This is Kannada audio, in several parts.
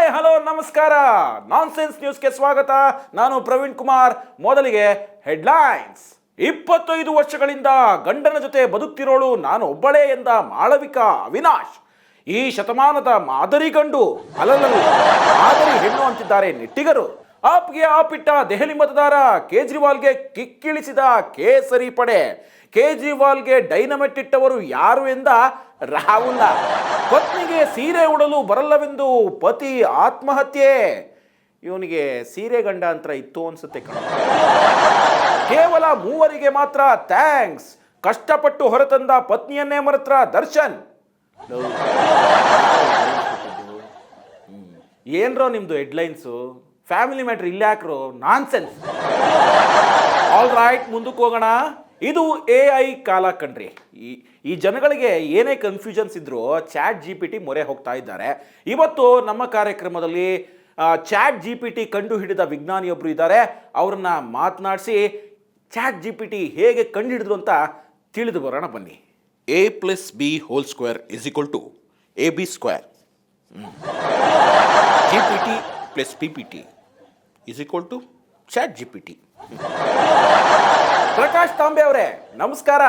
ಹಾಯ್, ಹಲೋ, ನಮಸ್ಕಾರ. ನಾನ್ಸೆನ್ಸ್ ನ್ಯೂಸ್ಗೆ ಸ್ವಾಗತ. ನಾನು ಪ್ರವೀಣ್ ಕುಮಾರ್. ಮೊದಲಿಗೆ ಹೆಡ್ಲೈನ್ಸ್ ಇಪ್ಪತ್ತೈದು ವರ್ಷಗಳಿಂದ ಗಂಡನ ಜೊತೆ ಬದುಕ್ತಿರೋಳು ನಾನು ಒಬ್ಬಳೇ ಎಂದ ಮಾಳವಿಕಾ ಅವಿನಾಶ್. ಈ ಶತಮಾನದ ಮಾದರಿ ಗಂಡು ಅಲ್ಲಲ್ಲ ಮಾದರಿ ಹೆಣ್ಣು ಅಂತಿದ್ದಾರೆ ನೆಟ್ಟಿಗರು. ಆಪ್ಗೆ ಆಪಿಟ್ಟ ದೆಹಲಿ ಮತದಾರ ಕೇಜ್ರಿವಾಲ್ಗೆ ಕಿಕ್ಕಿಳಿಸಿದ ಕೇಸರಿ ಪಡೆ. ಕೇಜ್ರಿವಾಲ್ಗೆ ಡೈನಮೆಟ್ ಇಟ್ಟವರು ಯಾರು ಎಂದ ರಾಹುಲ್. ಪತ್ನಿಗೆ ಸೀರೆ ಉಡಲು ಬರಲ್ಲವೆಂದು ಪತಿ ಆತ್ಮಹತ್ಯೆ. ಇವನಿಗೆ ಸೀರೆ ಗಂಡ ಅಂತ ಇತ್ತು ಅನ್ಸುತ್ತೆ ಕಣ. ಕೇವಲ ಮೂವರಿಗೆ ಮಾತ್ರ ಥ್ಯಾಂಕ್ಸ್. ಕಷ್ಟಪಟ್ಟು ಹೊರತಂದ ಪತ್ನಿಯನ್ನೇ ಮರೆತ್ರ ದರ್ಶನ್. ಏನ್ರೋ ನಿಮ್ದು ಹೆಡ್ಲೈನ್ಸು? ಫ್ಯಾಮಿಲಿ ಮ್ಯಾಟ್ರ್ ಇಲ್ಲಾಕ್ರು? Nonsense. Nonsense all right, ಮುಂದಕ್ಕೆ ಹೋಗೋಣ. ಇದು ಎ ಐ ಕಾಲ ಕಣ್ರಿ ಈ ಈ ಜನಗಳಿಗೆ ಏನೇ ಕನ್ಫ್ಯೂಷನ್ಸ್ ಇದ್ರೂ ಚಾಟ್ ಜಿ ಪಿ ಟಿ ಮೊರೆ ಹೋಗ್ತಾ ಇದ್ದಾರೆ. ಇವತ್ತು ನಮ್ಮ ಕಾರ್ಯಕ್ರಮದಲ್ಲಿ ಚಾಟ್ ಜಿ ಪಿ ಟಿ ಕಂಡು ಹಿಡಿದ ವಿಜ್ಞಾನಿಯೊಬ್ಬರು ಇದ್ದಾರೆ. ಅವ್ರನ್ನ ಮಾತನಾಡಿಸಿ ಚಾಟ್ ಜಿ ಪಿ ಟಿ ಹೇಗೆ ಕಂಡು ಹಿಡಿದ್ರು ಅಂತ ತಿಳಿದು ಬರೋಣ ಬನ್ನಿ. A plus B whole square is equal to A B square G P T plus P P T is equal to chat G P GPT. Prakash Tambe ಅವರೇ ನಮಸ್ಕಾರ.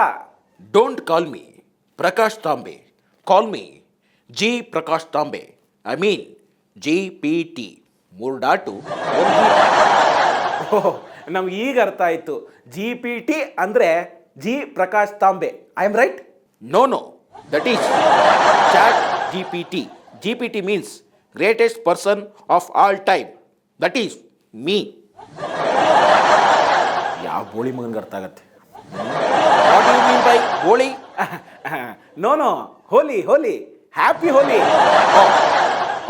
Don't call me Prakash Tambe. Call me G Prakash Tambe. I mean G P T. ಮೂರ್ ಡಾಟು ನಮ್ಗೆ ಈಗ ಅರ್ಥ ಆಯಿತು. ಜಿ ಪಿ ಟಿ ಅಂದರೆ G Prakash Tambe. I am right no no that is chat G P T G P T means greatest person of all time that is me ಯಾವ ಬೋಳಿ ಮಗನಿಗೆ ಅರ್ಥ ಆಗತ್ತೆ. By Holi? No no Holi Holi happy Holi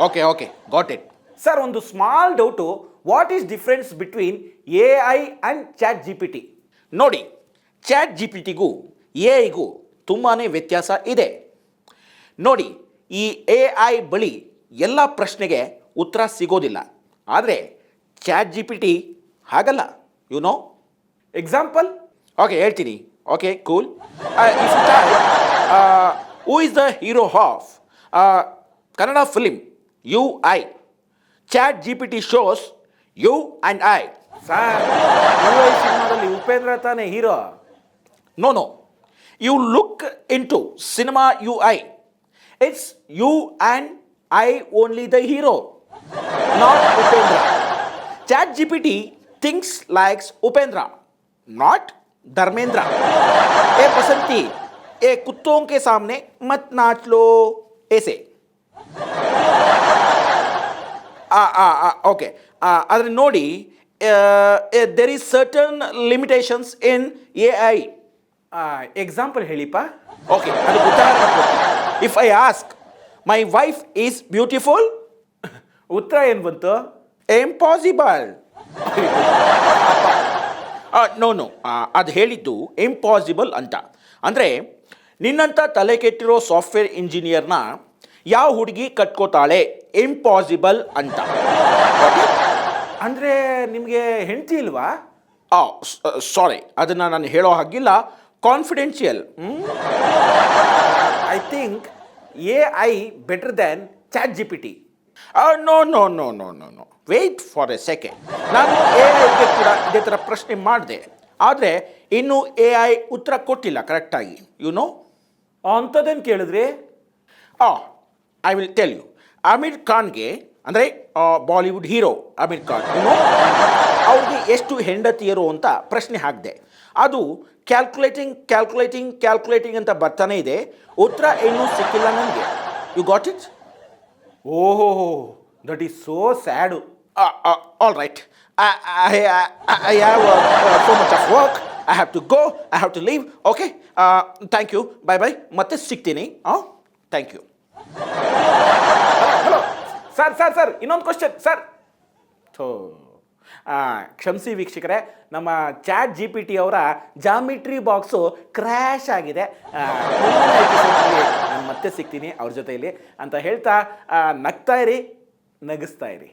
okay okay got it sir ಒಂದು small doubt what is difference between A I and chat G P T ನೋಡಿ ಚಾಟ್ ಜಿ ಪಿ ಟಿಗೂ ಎ ಐಗೂ ತುಂಬಾ ವ್ಯತ್ಯಾಸ ಇದೆ. ನೋಡಿ, ಈ ಎ ಐ ಬಳಿ ಎಲ್ಲ ಪ್ರಶ್ನೆಗೆ ಉತ್ತರ ಸಿಗೋದಿಲ್ಲ. ಆದರೆ ಚಾಟ್ ಜಿ ಪಿ ಟಿ ಹಾಗಲ್ಲ ಯು ನೋ ಎಕ್ಸಾಂಪಲ್ ಓಕೆ ಹೇಳ್ತೀನಿ okay cool who is the hero of Kannada film you I chat G P T shows you and I sir ಸಿನಿಮಾದಲ್ಲಿ ಉಪೇಂದ್ರ ತಾನೇ hero No, no. You look into cinema UI. It's you and I only the hero, not Upendra. ChatGPT thinks likes Upendra, not Dharmendra. ए बसंती ए कुत्तों के सामने मत नाच लो ऐसे ಓಕೆ ಆದರೆ ನೋಡಿ there is certain limitations in A I example ಹೇಳಿಪ್ಪ okay ಅದು if I ask my wife is beautiful ಉತ್ತರ ಏನು ಬಂತು ಇಂಪಾಸಿಬಲ್ ನೋ ನೋ ಅದು ಹೇಳಿದ್ದು ಇಂಪಾಸಿಬಲ್ ಅಂತ. ಅಂದರೆ ನಿನ್ನಂಥ ತಲೆ ಕೆಟ್ಟಿರೋ ಸಾಫ್ಟ್ವೇರ್ ಇಂಜಿನಿಯರ್ನ ಯಾವ ಹುಡುಗಿ ಕಟ್ಕೋತಾಳೆ? ಇಂಪಾಸಿಬಲ್ ಅಂತ. ಅಂದರೆ ನಿಮಗೆ ಹೆಂಡತಿ ಇಲ್ವಾ? ಆ ಸಾರಿ ಅದನ್ನು ನಾನು ಹೇಳೋ ಹಾಗಿಲ್ಲ. Confidential I think A I better than chat G P T no no no no no no. Wait for a second ನಾನು ಎ ಐಗೆ ಕೂಡ ಇದೇ ಥರ ಪ್ರಶ್ನೆ ಮಾಡಿದೆ. ಆದರೆ ಇನ್ನೂ ಎ ಐ ಉತ್ತರ ಕೊಟ್ಟಿಲ್ಲ ಕರೆಕ್ಟಾಗಿ ಯು ನೋ ಅಂಥದ್ದೇನು ಕೇಳಿದ್ರಿ? ಆ I will tell you Aamir ಖಾನ್ಗೆ ಅಂದರೆ Bollywood hero Aamir Khan you know ಅವ್ರಿಗೆ ಎಷ್ಟು ಹೆಂಡತಿಯರು ಅಂತ ಪ್ರಶ್ನೆ ಹಾಕಿದೆ. ಅದು ಕ್ಯಾಲ್ಕುಲೇಟಿಂಗ್ ಕ್ಯಾಲ್ಕುಲೇಟಿಂಗ್ ಕ್ಯಾಲ್ಕುಲೇಟಿಂಗ್ ಅಂತ ಬರ್ತಾನೆ ಇದೆ. ಉತ್ತರ ಇನ್ನೂ ಸಿಕ್ಕಿಲ್ಲ ನನಗೆ you got it ಓಹೋ that is so sad Uh, uh, all right. I, I, I, I have uh, uh, so much of work. I have to go. I have to leave. Okay. Uh, thank you. Bye bye. ಮತ್ತೆ ಸಿಗ್ತೀನಿ ಹಾಂ thank you hello sir sir sir ಇನ್ನೊಂದು ಕ್ವಶನ್ ಸರ್ ಥೋ ಕ್ಷಮಿಸಿ ವೀಕ್ಷಕರೇ, ನಮ್ಮ ಚಾಟ್ ಜಿ ಪಿ ಟಿ ಅವರ ಜಾಮಿಟ್ರಿ ಬಾಕ್ಸು ಕ್ರ್ಯಾಶ್ ಆಗಿದೆ. ನಾನು ಮತ್ತೆ ಸಿಗ್ತೀನಿ ಅವ್ರ ಜೊತೆಯಲ್ಲಿ. ಅಂತ ಹೇಳ್ತಾ ನಗ್ತಾ ಇರಿ, ನಗಿಸ್ತಾ ಇರಿ.